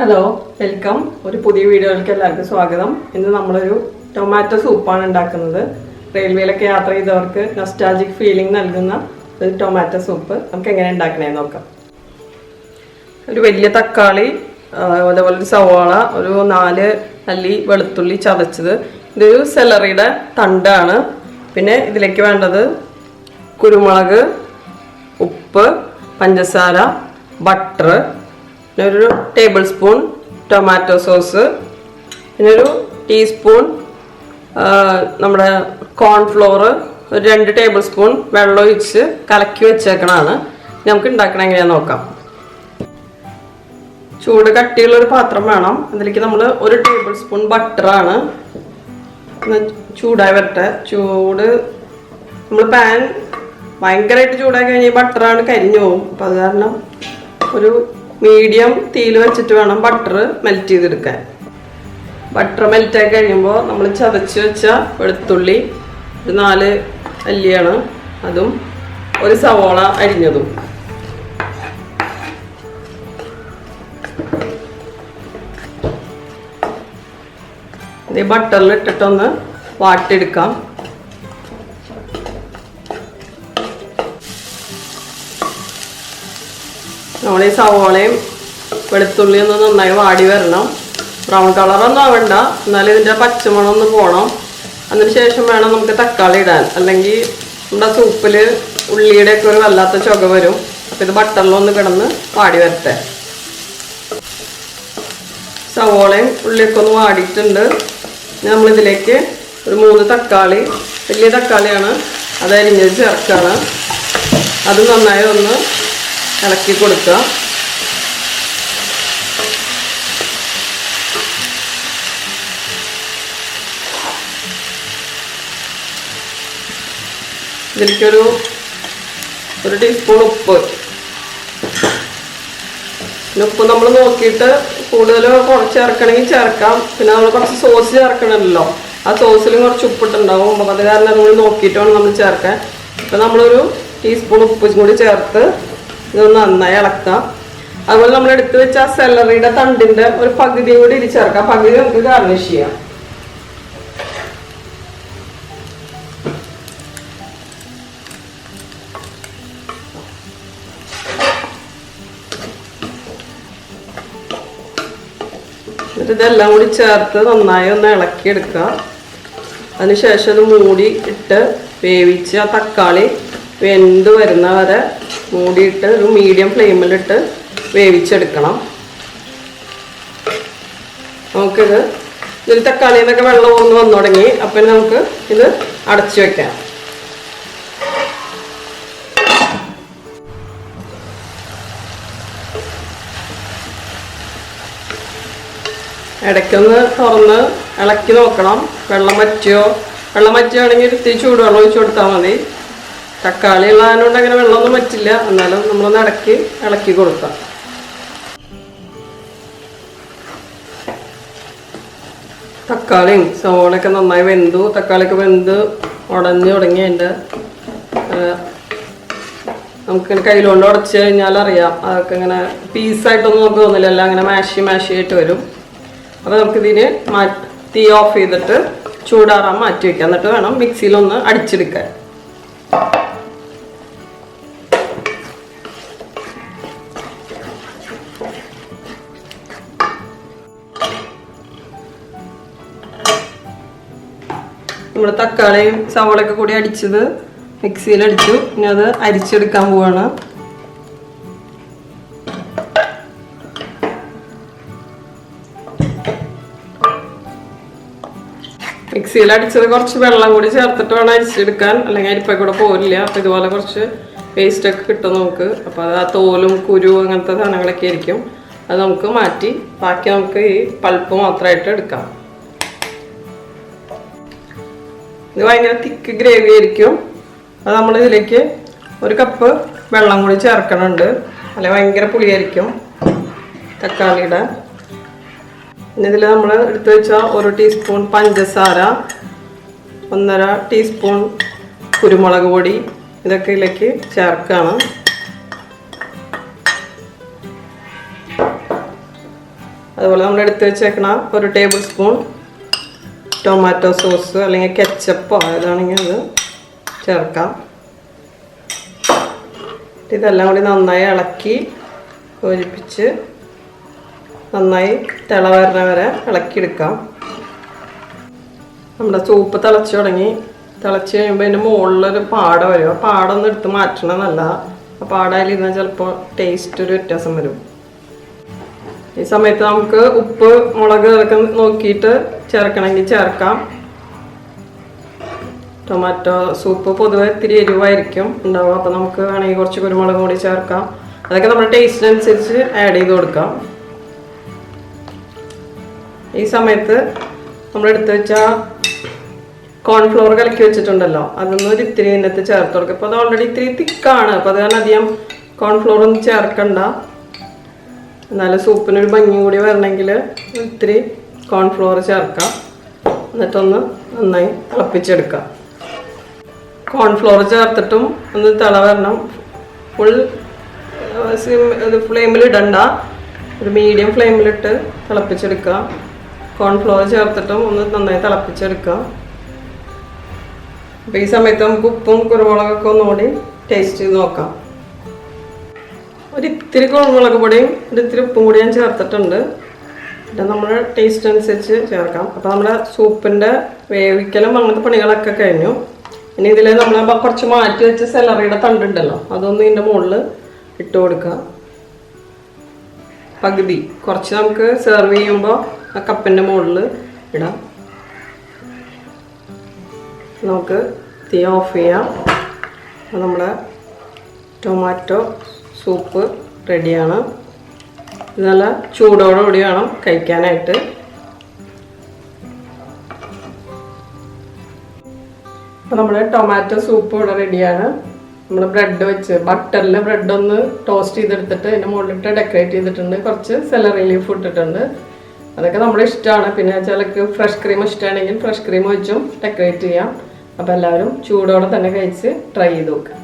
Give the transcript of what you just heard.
Hello welcome ഒരു പുതിയ വീഡിയോയിലേക്ക് എല്ലാവർക്കും സ്വാഗതം. ഇന്ന് നമ്മളൊരു ടൊമാറ്റോ സൂപ്പാണ് ഉണ്ടാക്കുന്നത്. റെയിൽവേയിലൊക്കെ യാത്ര ചെയ്തവർക്ക് നൊസ്റ്റാൾജിക് ഫീലിംഗ് നൽകുന്ന ഒരു ടൊമാറ്റോ സൂപ്പ് നമുക്ക് എങ്ങനെ ഉണ്ടാക്കണേന്ന് നോക്കാം. ഒരു വലിയ തക്കാളി അതേപോലെ ഒരു സവാള ഒരു നാല് അല്ലി വെളുത്തുള്ളി ചതച്ചത്. ഇതൊരു സെലറിയുടെ തണ്ടാണ്. പിന്നെ ഇതിലേക്ക് വേണ്ടത് കുരുമുളക് ഉപ്പ് പഞ്ചസാര ബട്ടർ ഒരു ടേബിൾ സ്പൂൺ ടൊമാറ്റോ സോസ് പിന്നെ ഒരു ടീസ്പൂൺ നമ്മുടെ കോൺഫ്ലോർ ഒരു രണ്ട് ടേബിൾ സ്പൂൺ വെള്ളം ഒഴിച്ച് കലക്കി വെച്ചേക്കണതാണ്. നമുക്ക് ഉണ്ടാക്കണ എങ്ങനെയാന്ന് നോക്കാം. ചൂട് കട്ടിയുള്ള ഒരു പാത്രം വേണം. അതിലേക്ക് നമ്മൾ ഒരു ടേബിൾ സ്പൂൺ ബട്ടറാണ് ചൂടായി വരട്ടെ. ചൂട് നമ്മൾ പാൻ ഭയങ്കരമായിട്ട് ചൂടായി കഴിഞ്ഞാൽ ബട്ടറാണ് കരിഞ്ഞു പോകും അപ്പം അത് കാരണം ഒരു മീഡിയം തീയിൽ വെച്ചിട്ട് വേണം ബട്ടർ മെൽറ്റ് ചെയ്തെടുക്കാൻ. ബട്ടർ മെൽറ്റായി കഴിയുമ്പോൾ നമ്മൾ ചതച്ച് വെച്ച വെളുത്തുള്ളി ഒരു നാല് അല്ലിയാണ് അതും ഒരു സവോള അരിഞ്ഞതും. ഇത് ബട്ടറിൽ ഇട്ടിട്ടൊന്ന് വാട്ടിയെടുക്കാം. നമ്മൾ ഈ സവോളയും വെളുത്തുള്ളിയും ഒന്ന് നന്നായി വാടി വരണം. ബ്രൗൺ കളറൊന്നും ആവണ്ട. എന്നാലും ഇതിന്റെ പച്ചമണം ഒന്ന് പോകണം അതിന് ശേഷം വേണം നമുക്ക് തക്കാളി ഇടാൻ. അല്ലെങ്കിൽ നമ്മുടെ സൂപ്പിൽ ഉള്ളിയുടെ ഒക്കെ ഒരു വല്ലാത്ത ചുക വരും. അപ്പം ഇത് ബട്ടറിലൊന്ന് കിടന്ന് വാടി വരട്ടെ. സവോളയും ഉള്ളിയൊക്കെ ഒന്ന് വാടിയിട്ടുണ്ട്. നമ്മളിതിലേക്ക് ഒരു മൂന്ന് തക്കാളി വലിയ തക്കാളിയാണ് അത് അരിഞ്ഞത് ചേർക്കുകയാണ് അത് നന്നായി ഒന്ന് ഇളക്കി കൊടുക്കുക. ഇതിലേക്കൊരു ഒരു ടീസ്പൂൺ ഉപ്പ്. പിന്നെ ഉപ്പ് നമ്മൾ നോക്കിയിട്ട് കൂടുതൽ കുറച്ച് ചേർക്കണമെങ്കിൽ ചേർക്കാം. പിന്നെ നമ്മൾ കുറച്ച് സോസ് ചേർക്കണമല്ലോ. ആ സോസിലും കുറച്ച് ഉപ്പിട്ടുണ്ടാവും. അപ്പം അത് കാരണം നമ്മൾ നോക്കിയിട്ട് വേണം നമ്മൾ ചേർക്കാൻ. ഇപ്പം നമ്മളൊരു ടീസ്പൂൺ ഉപ്പ് കൂടി ചേർത്ത് ഇത് നന്നായി ഇളക്കാം അതുപോലെ നമ്മൾ എടുത്തു വെച്ച ആ സെലറിയുടെ തണ്ടിന്റെ ഒരു പകുതി കൂടി ഇരിച്ചേർക്കാം പകുതി നമുക്ക് ഗാർണിഷ് ചെയ്യാം. ഇതെല്ലാം കൂടി ചേർത്ത് നന്നായി ഒന്ന് ഇളക്കി ഇളക്കിയെടുക്കുക അതിനുശേഷം അത് മൂടി ഇട്ട് വേവിച്ച് ആ തക്കാളി വെന്ത് വരുന്ന വരെ മൂടിയിട്ട് ഒരു മീഡിയം ഫ്ലെയിമിലിട്ട് വേവിച്ചെടുക്കണം. നമുക്കിത് ഇതിൽ തക്കാളി നിന്നൊക്കെ വെള്ളം ഒന്ന് വന്നു തുടങ്ങി. അപ്പം നമുക്ക് ഇത് അടച്ചു വെക്കാം. ഇടയ്ക്കൊന്ന് തുറന്ന് ഇളക്കി നോക്കണം. വെള്ളം വറ്റിയോ? വെള്ളം വറ്റുകയാണെങ്കിൽ ഇത്തിരി ചൂടുവെള്ളം ഒഴിച്ചു കൊടുത്താൽ മതി. തക്കാളി ഉള്ളതുകൊണ്ട് അങ്ങനെ വെള്ളമൊന്നും പറ്റില്ല. എന്നാലും നമ്മളൊന്ന് ഇടയ്ക്ക് ഇളക്കി കൊടുക്കാം. തക്കാളിയും സവോളയൊക്കെ നന്നായി വെന്തു. തക്കാളിയൊക്കെ വെന്ത് ഉടഞ്ഞു തുടങ്ങി അതിന്റെ നമുക്കിങ്ങനെ കയ്യിലുകൊണ്ട് ഉടച്ച് കഴിഞ്ഞാൽ അറിയാം. അതൊക്കെ ഇങ്ങനെ പീസായിട്ടൊന്നും നമുക്ക് തോന്നില്ല. എല്ലാം അങ്ങനെ മാഷി മാഷി ആയിട്ട് വരും. അപ്പോൾ നമുക്കിതിന് മാ തീ ഓഫ് ചെയ്തിട്ട് ചൂടാറാൻ മാറ്റി വയ്ക്കാം എന്നിട്ട് വേണം മിക്സിയിലൊന്ന് അടിച്ചെടുക്കാൻ. നമ്മൾ തക്കാളിയും സവോളയൊക്കെ കൂടി അടിച്ചത് മിക്സിയിൽ അടിച്ചു. ഇനി അത് അരിച്ചെടുക്കാൻ പോവാണ്. മിക്സിയിൽ അടിച്ചത് കുറച്ച് വെള്ളം കൂടി ചേർത്തിട്ട് വേണം അരിച്ചെടുക്കാൻ. അല്ലെങ്കിൽ അരിപ്പ കൂടെ പോരില്ല. അപ്പം ഇതുപോലെ കുറച്ച് പേസ്റ്റ് ഒക്കെ കിട്ടും നമുക്ക്. അപ്പോൾ അത് ആ തോലും കുരു അങ്ങനത്തെ സാധനങ്ങളൊക്കെ ആയിരിക്കും. അത് നമുക്ക് മാറ്റി ബാക്കി നമുക്ക് ഈ പൾപ്പ് മാത്രമായിട്ട് എടുക്കാം. ഇത് ഭയങ്കര തിക്ക് ഗ്രേവി ആയിരിക്കും. അത് നമ്മൾ ഇതിലേക്ക് ഒരു കപ്പ് വെള്ളം കൂടി ചേർക്കണുണ്ട്. അല്ലെങ്കിൽ ഭയങ്കര പുളിയായിരിക്കും തക്കാളിയുടെ. ഇതിൽ നമ്മൾ എടുത്തു വെച്ച ഒരു ടീസ്പൂൺ പഞ്ചസാര ഒന്നര ടീസ്പൂൺ കുരുമുളക് പൊടി ഇതൊക്കെ ഇതിലേക്ക് ചേർക്കുകയാണ് അതുപോലെ നമ്മൾ എടുത്ത് വെച്ചേക്കണ ഒരു ടേബിൾ സ്പൂൺ ടൊമാറ്റോ സോസ് അല്ലെങ്കിൽ കെച്ചപ്പോ ഏതാണെങ്കിൽ അത് ചേർക്കാം. ഇതെല്ലാം കൂടി നന്നായി ഇളക്കി യോജിപ്പിച്ച് നന്നായി തിള വരണ വരെ ഇളക്കിയെടുക്കാം. നമ്മുടെ സൂപ്പ് തിളച്ചു തുടങ്ങി. തിളച്ച് കഴിയുമ്പോൾ അതിന്റെ മുകളിലൊരു പാട വരും. ആ പാടൊന്നും എടുത്ത് മാറ്റണം എന്നല്ല. ആ ഇരുന്നാൽ ചിലപ്പോൾ ടേസ്റ്റ് ഒരു വ്യത്യാസം വരും. ഈ സമയത്ത് നമുക്ക് ഉപ്പ് മുളക് ഇതൊക്കെ നോക്കിയിട്ട് ചേർക്കണമെങ്കിൽ ചേർക്കാം. ടൊമാറ്റോ സൂപ്പ് പൊതുവെ ഇത്തിരി എരിവായിരിക്കും ഉണ്ടാവുക. അപ്പോൾ നമുക്ക് വേണമെങ്കിൽ കുറച്ച് കുരുമുളക് കൂടി ചേർക്കാം. അതൊക്കെ നമ്മുടെ ടേസ്റ്റിനനുസരിച്ച് ആഡ് ചെയ്ത് കൊടുക്കാം. ഈ സമയത്ത് നമ്മൾ എടുത്തു വെച്ച കോൺഫ്ലോർ കലക്കി വെച്ചിട്ടുണ്ടല്ലോ. അതൊന്നും ഒരു ഇത്തിരി ഇതിനകത്ത് ചേർത്ത് കൊടുക്കുക അപ്പോൾ അത് ഓൾറെഡി ഇത്തിരി തിക്കാണ് അപ്പോൾ അത് കാരണം അധികം കോൺഫ്ലോർ ഒന്നും ചേർക്കണ്ട. എന്നാലും സൂപ്പിനൊരു ഭംഗി കൂടി വരണമെങ്കിൽ ഇത്തിരി കോൺഫ്ലോർ ചേർക്കാം. എന്നിട്ടൊന്ന് നന്നായി തിളപ്പിച്ചെടുക്കാം. കോൺഫ്ലോർ ചേർത്തിട്ടും ഒന്ന് തിള വരണം. ഫുൾ സിം ഇത് ഫ്ലെയിമിൽ ഇടണ്ട. ഒരു മീഡിയം ഫ്ലെയിമിലിട്ട് തിളപ്പിച്ചെടുക്കുക. കോൺഫ്ലോർ ചേർത്തിട്ടും ഒന്ന് നന്നായി തിളപ്പിച്ചെടുക്കുക. അപ്പോൾ ഈ സമയത്ത് നമുക്ക് ഉപ്പും കുരുമുളകൊക്കെ ഒന്നുകൂടി ടേസ്റ്റ് ചെയ്ത് നോക്കാം. ഒരു ഇത്തിരി കുരുമുളക് പൊടിയും ഒരു ഇത്തിരി ഉപ്പും കൂടി ഞാൻ ചേർത്തിട്ടുണ്ട്. പിന്നെ നമ്മൾ ടേസ്റ്റ് അനുസരിച്ച് ചേർക്കാം. അപ്പോൾ നമ്മുടെ സൂപ്പിന്റെ വേവിക്കലും അങ്ങനത്തെ പണികളൊക്കെ കഴിഞ്ഞു. ഇനി ഇതിൽ നമ്മൾ കുറച്ച് മാറ്റി വെച്ച സെലറിയുടെ തണ്ടുണ്ടല്ലോ അതൊന്ന് ഇതിന്റെ മുകളിൽ ഇട്ട് കൊടുക്കുക. പകുതി. കുറച്ച് നമുക്ക് സെർവ് ചെയ്യുമ്പോൾ ആ കപ്പിന്റെ മുകളിൽ ഇടാം. നമുക്ക് തീ ഓഫ് ചെയ്യാം. നമ്മുടെ ടൊമാറ്റോ സൂപ്പ് റെഡിയാണ്. നല്ല ചൂടോടുകൂടി വേണം കഴിക്കാനായിട്ട്. അപ്പോൾ നമ്മുടെ ടൊമാറ്റോ സൂപ്പ് ഇവിടെ റെഡിയാണ്. നമ്മൾ ബ്രെഡ് വെച്ച് ബട്ടറിൽ ബ്രെഡ് ഒന്ന് ടോസ്റ്റ് ചെയ്തെടുത്തിട്ട് അതിന്റെ മുകളിലിട്ട് ഡെക്കറേറ്റ് ചെയ്തിട്ടുണ്ട്. കുറച്ച് സെലറി ലീഫ് ഇട്ടിട്ടുണ്ട്. അതൊക്കെ നമ്മുടെ ഇഷ്ടമാണ്. പിന്നെ ചിലക്ക് ഫ്രഷ് ക്രീം ഇഷ്ടമാണെങ്കിൽ ഫ്രഷ് ക്രീം വെച്ചും ഡെക്കറേറ്റ് ചെയ്യാം. അപ്പോൾ എല്ലാവരും ചൂടോടെ തന്നെ കഴിച്ച് ട്രൈ ചെയ്ത് നോക്കുക